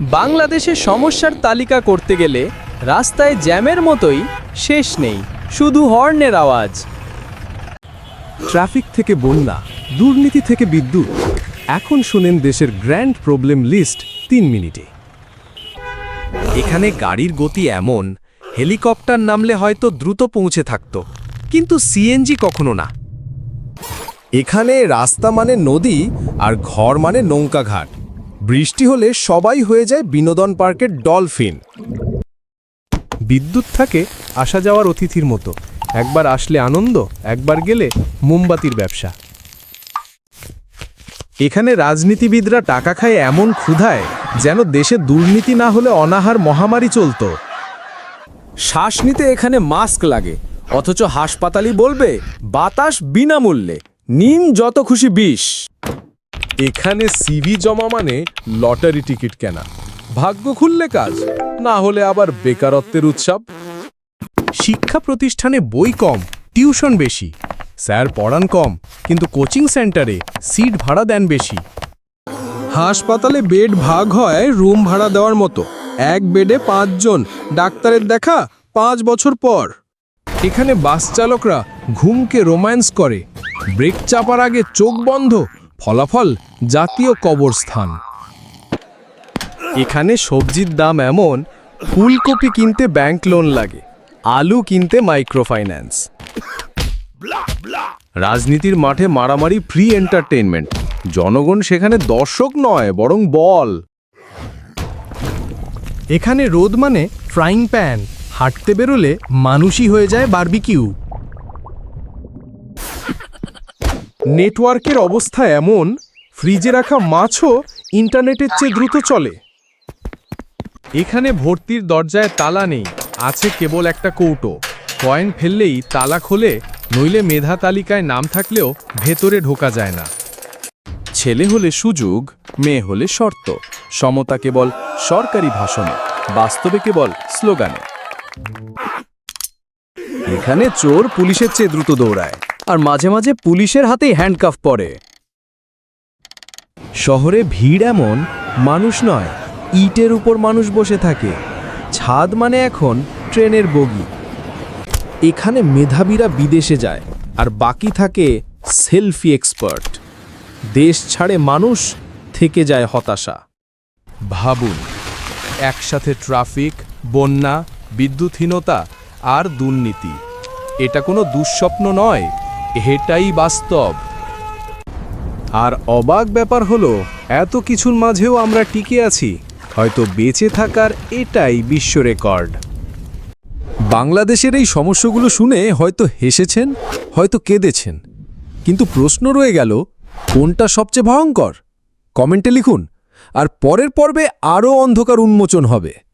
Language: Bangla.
বাংলাদেশে সমস্যার তালিকা করতে গেলে রাস্তায় জ্যামের মতোই শেষ নেই, শুধু হর্নের আওয়াজ। ট্রাফিক থেকে বন্যা, দুর্নীতি থেকে বিদ্যুৎ। এখন শোনেন দেশের গ্র্যান্ড প্রবলেম লিস্ট তিন মিনিটে। এখানে গাড়ির গতি এমন, হেলিকপ্টার নামলে হয়তো দ্রুত পৌঁছে থাকত, কিন্তু সিএনজি কখনো না। এখানে রাস্তা মানে নদী আর ঘর মানে নৌকা ঘাট বৃষ্টি হলে সবাই হয়ে যায় বিনোদন পার্কের ডলফিন। বিদ্যুৎ থাকে আসা যাওয়ার অতিথির মতো। একবার আসলে আনন্দ, একবার গেলে মোমবাতির ব্যবসা। এখানে রাজনীতিবিদরা টাকা খায় এমন ক্ষুধায় যেন দেশে দুর্নীতি না হলে অনাহার মহামারী চলতো। শ্বাস নিতে এখানে মাস্ক লাগে, অথচ হাসপাতালই বলবে, বাতাস বিনামূল্যে, নিন যত খুশি বিষ। এখানে সিভি জমা মানে লটারি টিকিট কেনা। ভাগ্য খুললে কাজ, না হলে আবার বেকারত্বের উৎসব। শিক্ষা প্রতিষ্ঠানে বই কম, টিউশন বেশি। স্যার পড়ান কম, কিন্তু কোচিং সেন্টারে সিট ভাড়া দেন বেশি। হাসপাতালে বেড ভাগ হয় রুম ভাড়া দেওয়ার মতো। এক বেডে পাঁচজন, ডাক্তারের দেখা পাঁচ বছর পর। এখানে বাস চালকরা ঘুমকে রোম্যান্স করে। ব্রেক চাপার আগে চোখ বন্ধ ফলাফল জাতীয় কবরস্থান। এখানে সবজির দাম এমন, ফুলকপি কিনতে ব্যাংক লোন লাগে, আলু কিনতে মাইক্রোফাইন্যান্স। রাজনীতির মাঠে মারামারি ফ্রি এন্টারটেইনমেন্ট, জনগণ সেখানে দর্শক নয়, বরং বল। এখানে রোদ মানে ফ্রাইং প্যান, হাঁটতে বেরোলে মানুষই হয়ে যায় বারবিকিউ। নেটওয়ার্কের অবস্থা এমন, ফ্রিজে রাখা মাছও ইন্টারনেটের চেয়ে দ্রুত চলে। এখানে ভর্তির দরজায় তালা নেই, আছে কেবল একটা কৌটো। কয়েন ফেললেই তালা খোলে, নইলে মেধা তালিকায় নাম থাকলেও ভেতরে ঢোকা যায় না। ছেলে হলে সুযোগ, মেয়ে হলে শর্ত। সমতা কেবল সরকারি ভাষণে, বাস্তবে কেবল স্লোগানে। এখানে চোর পুলিশের চেয়ে দ্রুত দৌড়ায়। আর মাঝে মাঝে পুলিশের হাতেই হ্যান্ডকাফ পরে। শহরে ভিড় এমন মানুষ নয়, ইটের উপর মানুষ বসে থাকে। ছাদ মানে এখন ট্রেনের বগি। এখানে মেধাবীরা বিদেশে যায় আর বাকি থাকে সেলফি এক্সপার্ট। দেশ ছাড়ে মানুষ থেকে যায় হতাশা। ভাবুন, একসাথে ট্রাফিক, বন্যা, বিদ্যুৎহীনতা আর দুর্নীতি। এটা কোনো দুঃস্বপ্ন নয়। এটাই বাস্তব। আর অবাক ব্যাপার হলো, এত কিছুর মাঝেও আমরা টিকে আছি, হয়তো বেঁচে থাকার এটাই বিশ্ব রেকর্ড। বাংলাদেশের এই সমস্যাগুলো শুনে হয়তো হেসেছেন, হয়তো কেঁদেছেন। কিন্তু প্রশ্ন রয়ে গেল, কোনটা সবচেয়ে ভয়ঙ্কর? কমেন্টে লিখুন। আর পরের পর্বে আরও অন্ধকার উন্মোচন হবে।